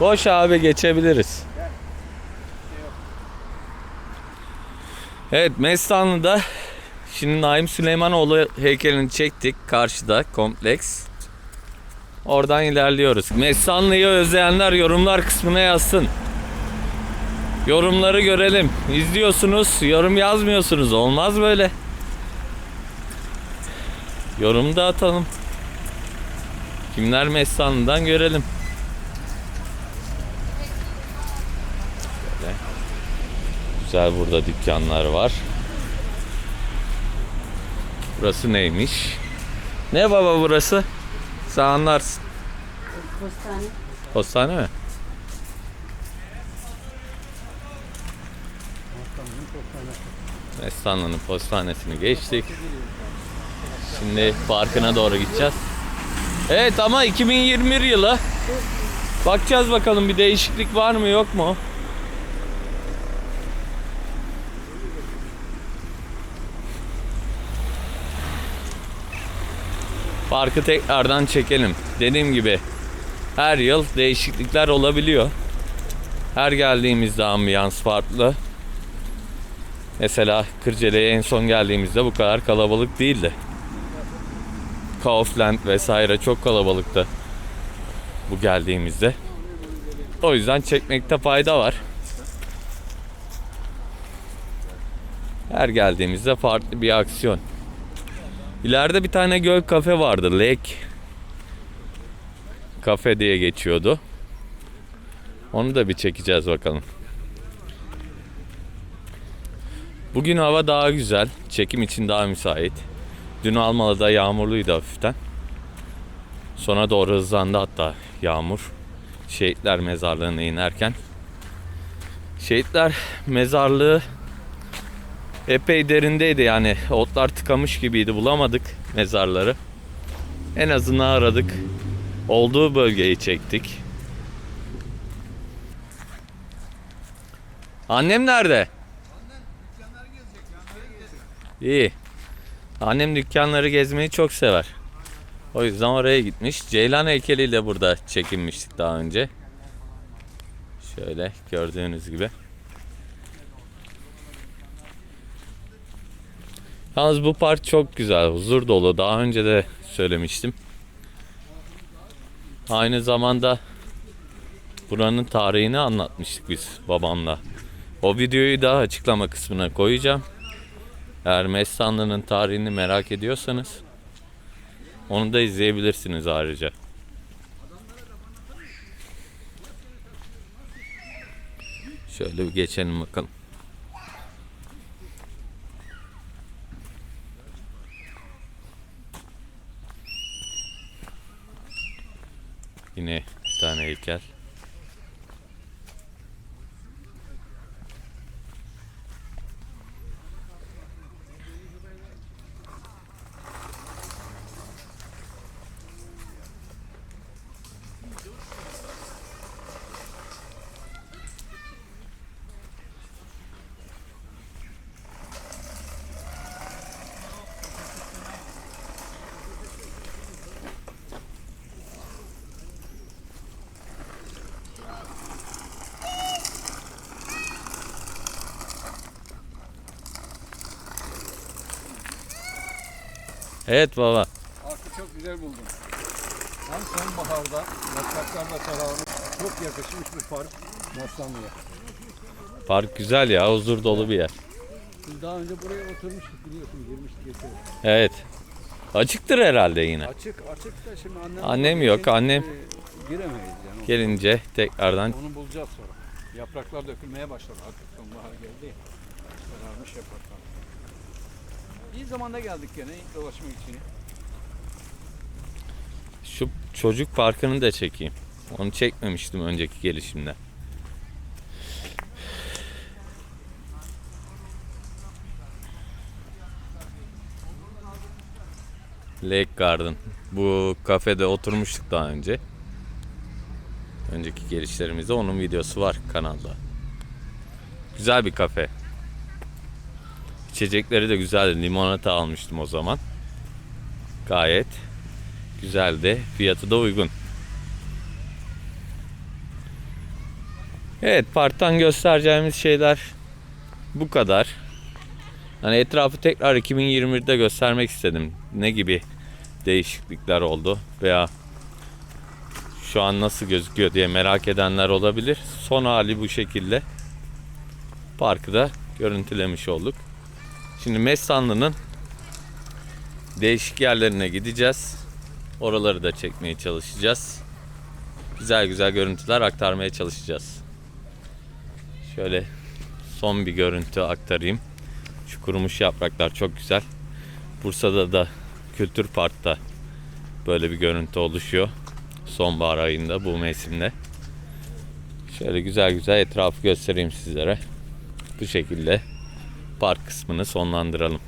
Boş abi geçebiliriz. Evet Mestanlı'da şimdi Naim Süleymanoğlu heykelini çektik karşıda kompleks. Oradan ilerliyoruz. Mestanlı'yı özleyenler yorumlar kısmına yazsın. Yorumları görelim. İzliyorsunuz, yorum yazmıyorsunuz. Olmaz böyle. Yorum da atalım. Kimler Mestanlı'dan görelim. Şöyle. Güzel burada dükkanlar var. Burası neymiş? Ne baba burası? Sen anlarsın. Postane. Postane mi? Mestanlı'nın postanesini geçtik. Şimdi parkına doğru gideceğiz. Evet ama 2021 yılı. Bakacağız bakalım bir değişiklik var mı yok mu? Parkı tekrardan çekelim. Dediğim gibi her yıl değişiklikler olabiliyor. Her geldiğimizde ambiyans farklı. Mesela Kırcele'ye en son geldiğimizde bu kadar kalabalık değildi. Kaufland vesaire çok kalabalıktı bu geldiğimizde. O yüzden çekmekte fayda var. Her geldiğimizde farklı bir aksiyon. İleride bir tane göl kafe vardı. Lake Kafe diye geçiyordu. Onu da bir çekeceğiz bakalım. Bugün hava daha güzel. Çekim için daha müsait. Dün Almalı'da yağmurluydu hafiften. Sona doğru hızlandı hatta yağmur. Şehitler mezarlığına inerken. Şehitler mezarlığı epey derindeydi yani otlar tıkamış gibiydi bulamadık mezarları. En azından aradık. Olduğu bölgeyi çektik. Annem nerede? İyi. Annem dükkanları gezmeyi çok sever. O yüzden oraya gitmiş. Ceylan heykeliyle burada çekinmiştik daha önce. Şöyle gördüğünüz gibi. Yalnız bu park çok güzel, huzur dolu. Daha önce de söylemiştim. Aynı zamanda buranın tarihini anlatmıştık biz babamla. O videoyu da açıklama kısmına koyacağım. Eğer Mestanlı'nın tarihini merak ediyorsanız onu da izleyebilirsiniz ayrıca. Şöyle bir geçelim bakalım. Yine bir tane heykel. Evet baba. Parkı çok güzel buldum. Hem sonbaharda yapraklarla sararmış çok yakışmış bir park Moslanlı'ya. Park güzel ya, huzur dolu bir yer. Biz daha önce buraya oturmuştuk biliyorsun girmiştik geçelim. Evet. Açıktır herhalde yine. Açık açık da şimdi annem Annem yok, annem- e, giremeyiz yani. Gelince tekrardan Onu bulacağız sonra. Yapraklar dökülmeye başladı artık sonbahar geldi. Sararmış yapraklar. İyi zamanda geldik gene dolaşmak için. şu çocuk parkını da çekeyim. Onu çekmemiştim önceki gelişimde. Lake Garden. Bu kafede oturmuştuk daha önce. Önceki gelişlerimizde onun videosu var kanalda. Güzel bir kafe. İçecekleri de güzeldi. Limonata almıştım o zaman. Gayet güzeldi. Fiyatı da uygun. Evet parktan göstereceğimiz şeyler bu kadar. Hani etrafı tekrar 2021'de göstermek istedim. Ne gibi değişiklikler oldu veya şu an nasıl gözüküyor diye merak edenler olabilir. Son hali bu şekilde. Parkı da görüntülemiş olduk. Şimdi Mestanlı'nın değişik yerlerine gideceğiz. Oraları da çekmeye çalışacağız. Güzel güzel görüntüler aktarmaya çalışacağız. Şöyle son bir görüntü aktarayım. Şu kurumuş yapraklar çok güzel. Bursa'da da Kültür Park'ta böyle bir görüntü oluşuyor. Sonbahar ayında bu mevsimde. Şöyle güzel güzel etrafı göstereyim sizlere. Bu şekilde park kısmını sonlandıralım.